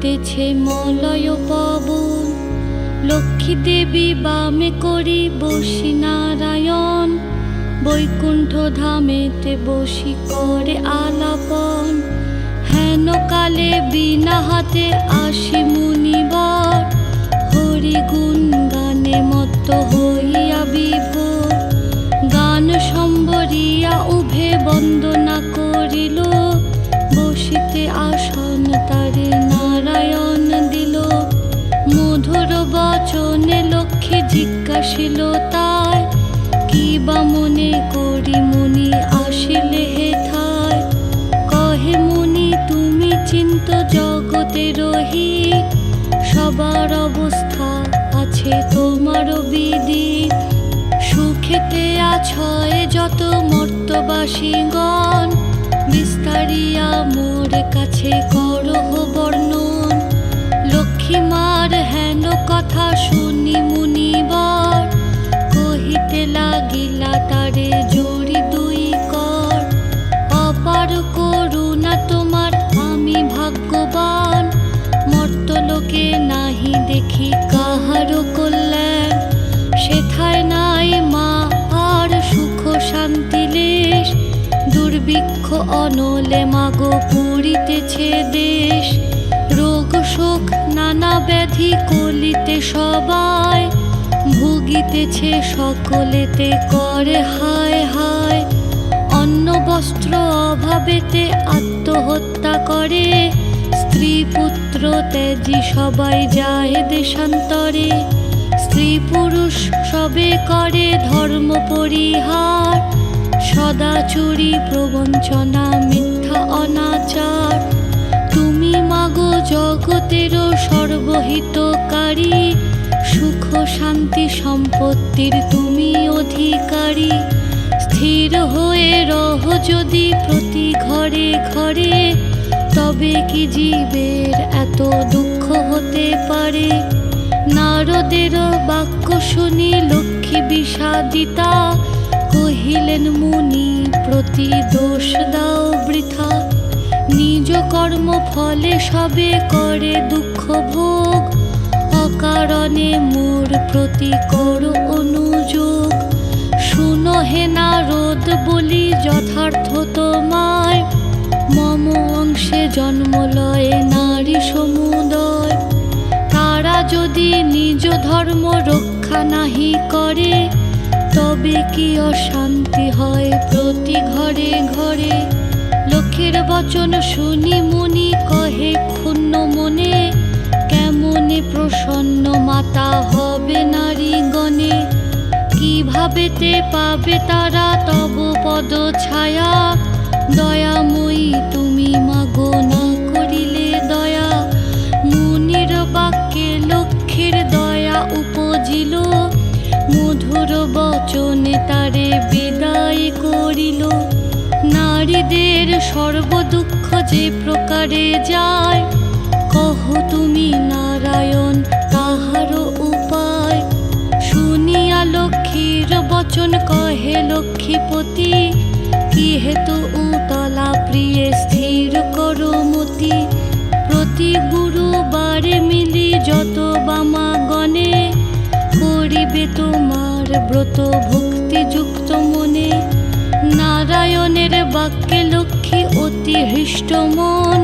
বহিতেছে মলয় পবন। লক্ষ্মী দেবী বামে করি বসি নারায়ণ। বৈকুণ্ঠ ধামেতে বসি করে আলাপন। হেন কালে বিনা হাতে আসি মুনিবর। হরি গুণ গানে মত্ত হইয়া বিভোর। গান সম্বরিয়া উভে বন্দনা করিল। জিজ্ঞাসিল তাই, কি বা মনে করি মুনি আসিলে হেথায় কহে মুনি, তুমি চিন্ত জগতে রহি, সবার অবস্থা আছে তোমারও বিধি। সুখেতে আছয় যত মর্তবাসীগণ, বিস্তারিয়া মোর কাছে করহ বর্ণন। লক্ষ্মীমার হেন কথা শুনি মুনিবার, কহিতে লাগিলা তারে জড়ি দুই কর। অপার করুণা তোমার, আমি ভাগ্যবান। মর্তলোকে নাহি দেখি কাহারও কল্যাণ। সেথায় নাই মা, আর সুখ শান্তি লেশ। দুর্ভিক্ষ অনলে মাগো পুরিতেছে দেশ। রোগ শোক নানা ব্যাধি কলিতে সবাই, ভুগিতেছে সকলেতে করে হায় হায়। অন্ন বস্ত্র অভাবেতে আত্মহত্যা করে, স্ত্রী পুত্র ত্যাজি সবাই যায় দেশান্তরে। স্ত্রী পুরুষ সবে করে ধর্ম পরিহার, সদা চুরি প্রবঞ্চনা মিথ্যা অনাচার। তুমি মাগো জগতেরও সর্বহিতকারী, সুখ, শান্তি, সম্পত্তির তুমি অধিকারী। স্থির হয়ে রহ যদি প্রতি ঘরে ঘরে, তবে কি জীবের এত দুঃখ হতে পারে? নারদের বাক্য শুনি লক্ষ্মী বিষাদিতা, কহিলেন, মুনি, প্রতি দোষ দাও বৃথা। নিজ কর্ম ফলে সবে করে দুঃখ ভোগ। অকারণে মোর প্রতি করো অনুযোগ। শুনো হে নারদ, বলি যথার্থ তোমায়। মম অংশে জন্ম লয়ে নারী সমুদয়। তারা যদি নিজ ধর্ম রক্ষা নাহি করে, তবে কি অশান্তি হয় প্রতি ঘরে ঘরে? লক্ষ্যের বচন শুনি মুনি কহে, ক্ষুণ্ণ মনে, কেমনে প্রসন্ন মাতা হবে নারী গণে কিভাবেতে পাবে তারা তব পদ ছায়া? দয়াময়ী তুমি মাগো না করিলে দয়া। মুনির বাক্যে লক্ষ্মীর দয়া উপজিল। মধুর বচনে তারে বিদায় করিল। নারীদের সর্বদুঃখ যে প্রকারে যায়, কহ তুমি নারায়ণ তাহারও উপায়। শুনিয়া লক্ষ্মীর বচন কহে লক্ষ্মীপতি, কি হেতু উতলা প্রিয়ে স্থির করো মতি। প্রতি গুরুবারে মিলি যত বামা গণে করিবে তোমার ব্রত ভক্তিযুক্ত মনে। নারায়ণের বাক্যে লক্ষ্মী অতি হৃষ্ট মন।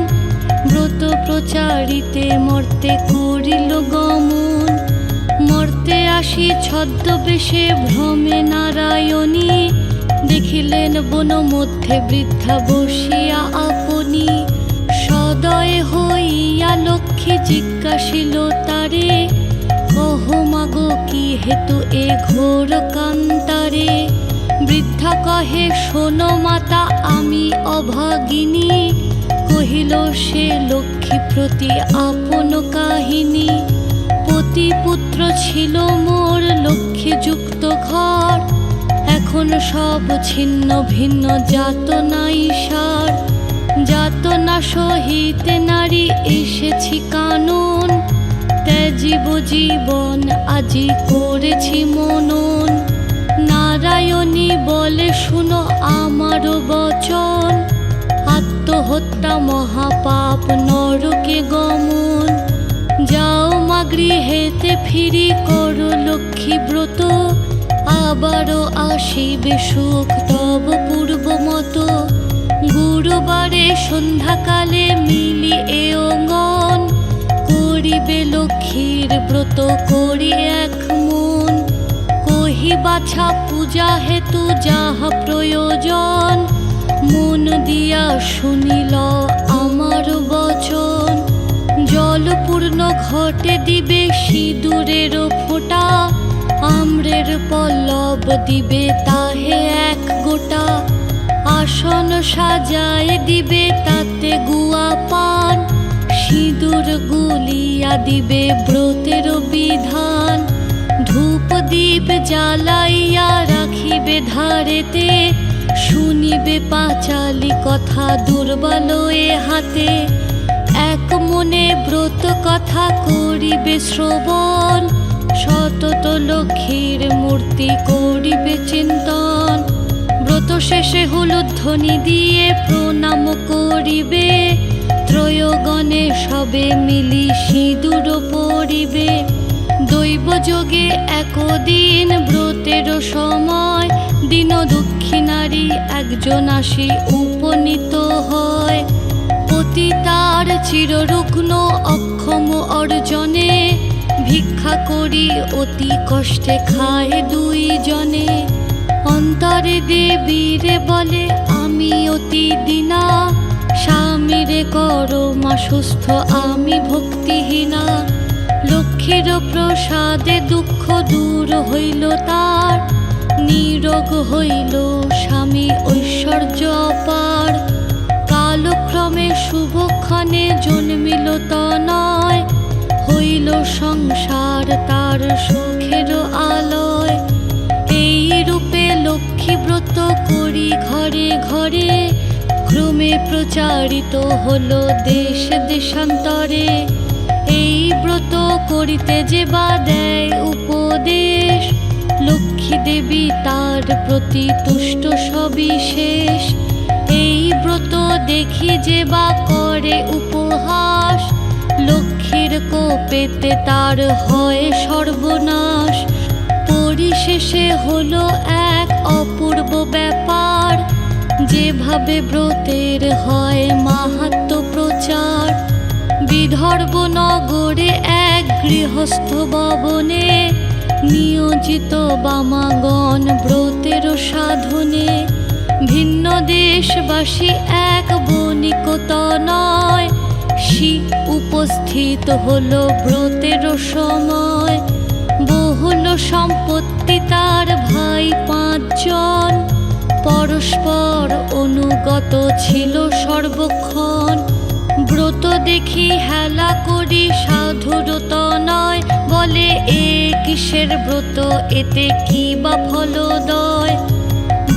ব্রত প্রচারিতে মর্তে করিল গমন। মর্তে আসি ছদ্মবেশে ভ্রমে নারায়ণী। দেখিলেন বন মধ্যে বৃদ্ধা বসিয়া আপনি। সদয় হইয়া লক্ষ্মী জিজ্ঞাসিল তারে, কহ মাগো, কি হেতু এ ঘোর কান্তারে? বৃদ্ধা কহে, শোনো মাতা, আমি অভাগিনী। কহিল, সে লক্ষ্মী প্রতি আপন কাহিনী। পতি পুত্র ছিল মোর লক্ষ্মী যুক্ত ঘর। এখন সব ছিন্ন ভিন্ন যাতনাই সার। যাতনা সহিতে নারী, এসেছি কানুন। ত্যাজিব জীবন আজি করেছি মনন। নারায়ণী বলে, শুনো আমারও বচন। আত্মহত্যা মহাপাপ নরকে গমন। যাও মা গৃহেতে ফিরি, করো লক্ষ্মী ব্রত। আবারও আসিবে সুখ, তব পূর্ব মতো। গুরুবারে সন্ধ্যাকালে মিলি এ অঙ্গন করিবে লক্ষ্মীর ব্রত, করি এক মন কহি বাছা পূজা হেতু যাহা প্রয়োজন, মন দিয়া শুনিল আমার বচন। জলপূর্ণ ঘটে দিবে সিঁদুরের ফোঁটা, আম্রের পল্লব দিবে তাহে এক গোটা। আসন সাজায় দিবে তাতে গুয়া পান, সিঁদুর গুলিয়া দিবে ব্রতের বিধান। ধূপ দীপ জ্বালাইয়া রাখিবে ধারেতে, শুনিবে পাঁচালি কথা দুর্বল এ হাতে। এক মনে ব্রত কথা করিবে শ্রবণ, সতত লক্ষ্মীর মূর্তি করিবে চিন্তন। ব্রত শেষে হলুদ ধ্বনি দিয়ে প্রণাম করিবে, ত্রয়গণে সবে মিলি সিঁদুর পরিবে। দৈব যোগে একদিন ব্রতের সময় দিন দক্ষিণারী একজন আসি উপনীত হয়। পতি তার চিররুগ্ন অক্ষম অর্জনে ভিক্ষা করি অতি কষ্টে খায় দুইজনে। অন্তরে দেবীরে বলে, আমি অতি দিনা, স্বামীরে করো মা সুস্থ, আমি ভক্তিহীনা। লক্ষ্মীর প্রসাদে দুঃখ দূর হইল তার, নিরোগ হইল স্বামী ঐশ্বর্য অপার। কালক্রমে শুভক্ষণে জন্মিল তনয়, হইল সংসার তার সুখের আলয়। এই রূপে লক্ষ্মী ব্রত করি ঘরে ঘরে, ক্রমে প্রচারিত হলো দেশ দেশান্তরে। এই ব্রত করিতে যে বা দেয় উপদেশ, লক্ষ্মী দেবী তার প্রতি তুষ্ট সবিশেষ এই ব্রত দেখি যে বা করে উপহাস, লক্ষ্মীর কোপেতে তার হয় সর্বনাশ। পরিশেষে হলো এক অপূর্ব ব্যাপার, যেভাবে ব্রতের হয় মাহাত্ম প্রচার। বিদর্ভ নগরে এক গৃহস্থ ভবনে নিয়োজিত বামাগণ ব্রতের সাধনে। ভিন্ন দেশবাসী এক বণিকত নয় শি উপস্থিত হলো ব্রতের সময়। বহুল সম্পত্তি তার ভাই পাঁচজন, পরস্পর অনুগত ছিল সর্বক্ষণ। ব্রত দেখি হেলা করি সাধুরত নয়। বলে, এ কিসের ব্রত? এতে কি বা ফলদয়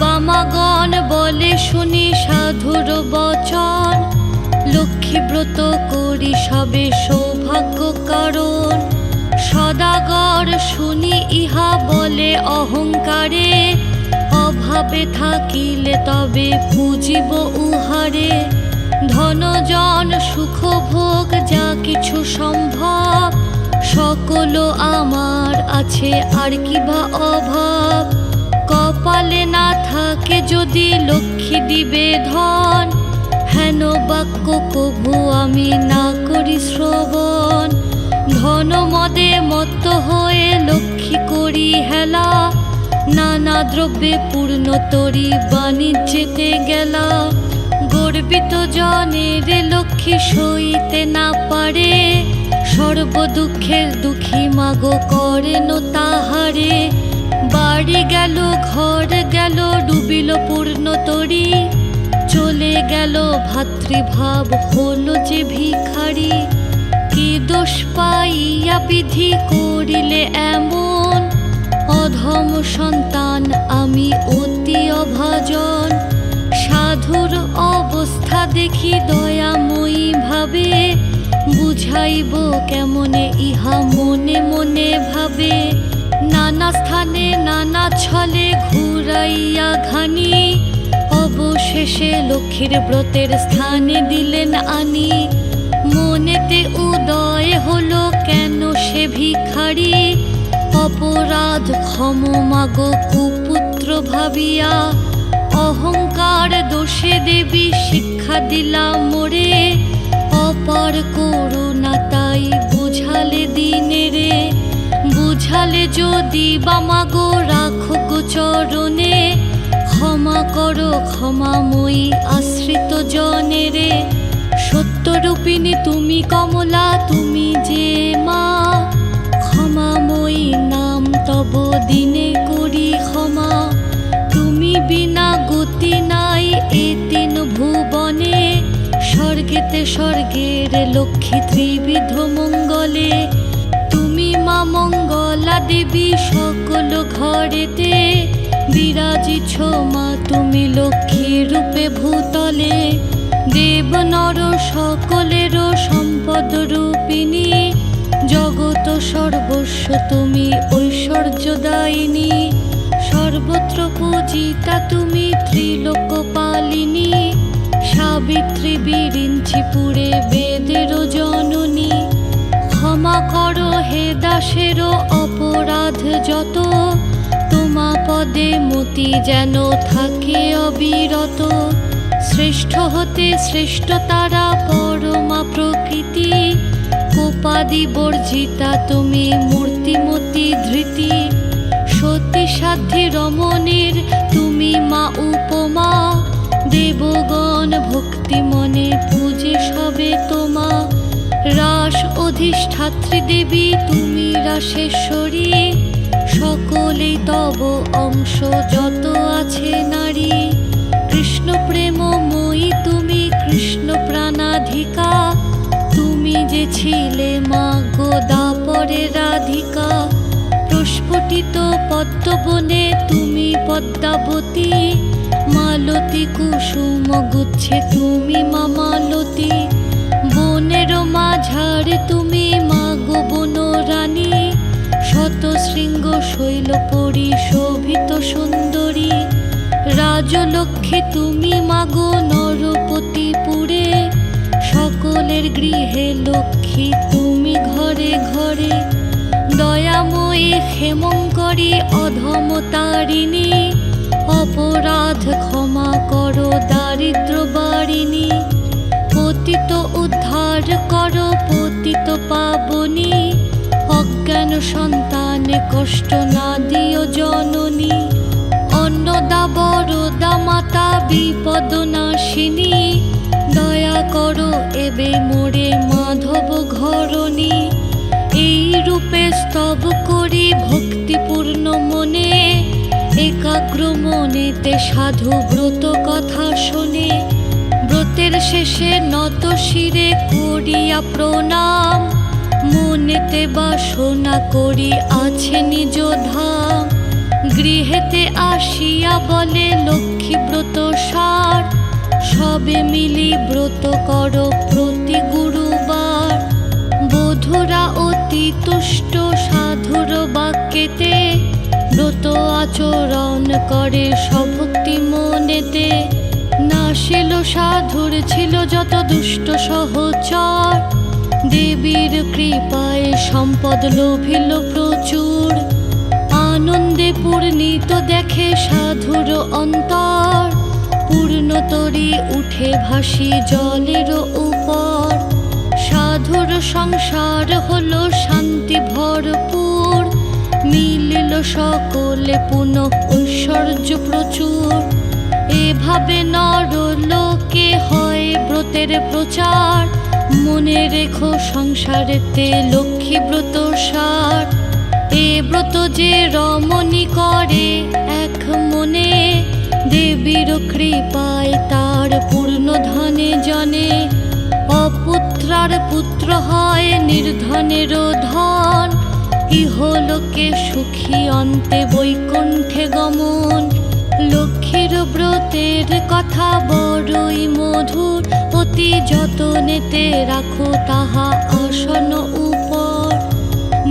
বামাগণ বলে, শুনি সাধুর বচন। লক্ষ্মী ব্রত করি সবে সৌভাগ্য কারণ। সদাগর শুনি ইহা বলে অহংকারে। অভাবে থাকিলে তবে পুজিব উহারে। ধনজন সুখ ভোগ যা কিছু সম্ভব, সকল আমার আছে, আর কি বা অভাব? কপালে না থাকে যদি লক্ষ্মী দিবে ধন হেন বাক্য কভু আমি না করি শ্রবণ। ধন মদে মত্ত হয়ে লক্ষ্মী করি হেলা, নানা দ্রব্যে পূর্ণ তরি বাণিজ্যেতে গেলা। গর্বিত জনের লক্ষ্মী সইতে না পারে, সর্ব দুঃখের দুঃখী মাগো করেন তাহারে। বাড়ি গেল, ঘর গেল, ডুবিল পূর্ণ তরি। চলে গেল, ভাতৃভাব হলো যে ভিখারি। কি দোষ পাইয়া বিধি করিলে এমন? অধম সন্তান আমি অতি অভাজন। সাধুর অবস্থা দেখি দয়াময়ী ভাবে, বুঝাইব কেমনে ইহা মনে মনে ভাবে। নানা স্থানে নানা ছলে ঘুরাইয়া ঘানি, অবশেষে লক্ষ্মীর ব্রতের স্থানে দিলেন আনি। মনেতে উদয় হলো কেন সে ভিখারি? অপরাধ ক্ষম মাগো কুপুত্র ভাবিয়া অহংকার দোষে দেবী শিক্ষা দিলাম মোরে। অপার করুণা তাই বুঝালে দিনে রে। বুঝালে যদি বামাগো রাখো চরণে। ক্ষমা করো ক্ষমাময়ী আশ্রিত জনে রে। সত্যরূপিণী তুমি কমলা, তুমি যে মা। ক্ষমাময়ী নাম তব দিনে করি ক্ষমা। গতি নাই এ তিন ভুবনে। স্বর্গেতে স্বর্গের লক্ষ্মী ত্রিবিধ মঙ্গলে। তুমি মা মঙ্গলা দেবী সকল ঘরেতে। বিরাজিছ মা তুমি লক্ষ্মী রূপে ভূতলে। দেব নর সকলের সম্পদ রূপিণী। জগত সর্বস্ব তুমি ঐশ্বর্যদায়িনী সর্বত্র পূজিতা তুমি ত্রিলোক পালিনী সাবিত্রী বিরিঞ্চিপুরে বেদের জননী। ক্ষমা করো হে দাসেরও অপরাধ যত, তোমা পদে মতি যেন থাকে অবিরত। শ্রেষ্ঠ হতে শ্রেষ্ঠ তারা পরমা প্রকৃতি কোপাদি বর্জিতা তুমি মূর্তিমতি ধৃতি। সতী সাধ্যী রমণের, তুমি মা উপমা। দেবগণ ভক্তি মনে পূজে সবে তোমা। রাস অধিষ্ঠাত্রী দেবী, তুমি রাসেশ্বরী। সকলেই তব অংশ, যত আছে নারী। কৃষ্ণ প্রেমময়ী, তুমি কৃষ্ণ প্রাণাধিকা। তুমি যে ছিলে মা গোদাপরে রাধিকা। প্রস্ফুটিত পদ্মবনে তুমি পদ্মাবতী। মালতী কুসুম গুচ্ছে তুমি মা মালতী বনের মাঝারে তুমি মা গো বন রানী শত শৃঙ্গ শৈল পরি শোভিত সুন্দরী। রাজলক্ষ্মী তুমি মাগো নরপতি পুরে সকলের গৃহে লক্ষ্মী তুমি ঘরে ঘরে। দয়াময়ী ক্ষেমঙ্করী অধমতারিণী অপরাধ ক্ষমা করো দারিদ্র বারিণী, পতিত উদ্ধার করো পতিত পাবনী, অজ্ঞান সন্তানে কষ্ট না দিও জননী, অন্নদা বরদা মাতা বিপদ নাশিনী, দয়া করো এবে মোরে মাধব ঘরণী। রূপে স্তব করি ভক্তিপূর্ণ মনে, একাগ্র মনেতে সাধু ব্রত কথা শোনে। ব্রতের শেষে নত শিরে করিয়া প্রণাম, মনেতে বাসনা করি আছে নিজ ধাম। গৃহেতে আসিয়া বলে লক্ষ্মী ব্রত সার, সবে মিলি ব্রত কর প্রতি গুরুবার। বধুরা অতি তুষ্ট সাধুর বাক্যেতে ব্রত আচরণ করে সভক্তি মনেতে। না নাশিল সাধুর ছিল যত দুষ্ট সহচর। দেবীর কৃপায় সম্পদ লোভিল প্রচুর। আনন্দে পূর্ণিত দেখে সাধুর অন্তর। পূর্ণতরি উঠে ভাসি জলের উপর। সাধুর সংসার হলো শান্তি ভরপুর। মিলিল সকলে পুনঃ ঐশ্বর্য প্রচুর। এভাবে নর লোকে হয় ব্রতের প্রচার। মনে রেখো সংসারেতে লক্ষ্মী ব্রত সার। এ ব্রত যে রমণী করে এক মনে, দেবীর কৃপায় তার পূর্ণ ধনে জনে। অপুত্রার পুত্র হয় নির্ধনের ধন। ইহলোকে সুখী অন্তে বৈকুণ্ঠে গমন। লক্ষ্মীর ব্রতের কথা বড়ই মধুর। অতি যতনেতে রাখো তাহা আসন উপর।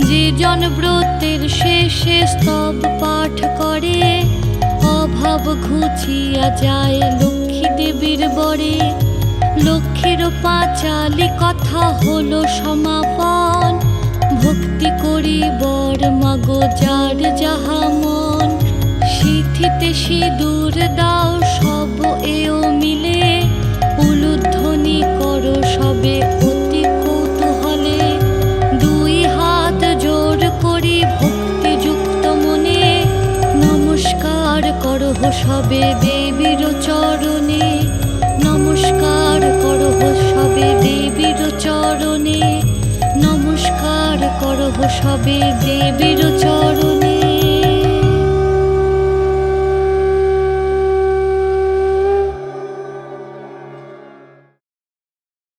যে নির্জন ব্রতের শেষে স্তব পাঠ করে। অভাব ঘুচিয়া যায় লক্ষ্মী দেবীর বরে। লক্ষ্মীর পাঁচালি কথা হলো সমাপন। ভক্তি করি বর মাগো, যার যাহা মন। সিথিতে সিঁদুর দাও, সব এও মিলে। উলুধ্বনি করো সবে অতি কৌতূহলে। দুই হাত জোর করি ভক্তিযুক্ত মনে। নমস্কার করহ সবে দেবীর চরণে। চরণে নমস্কার করব সবে দেবীর চরণে।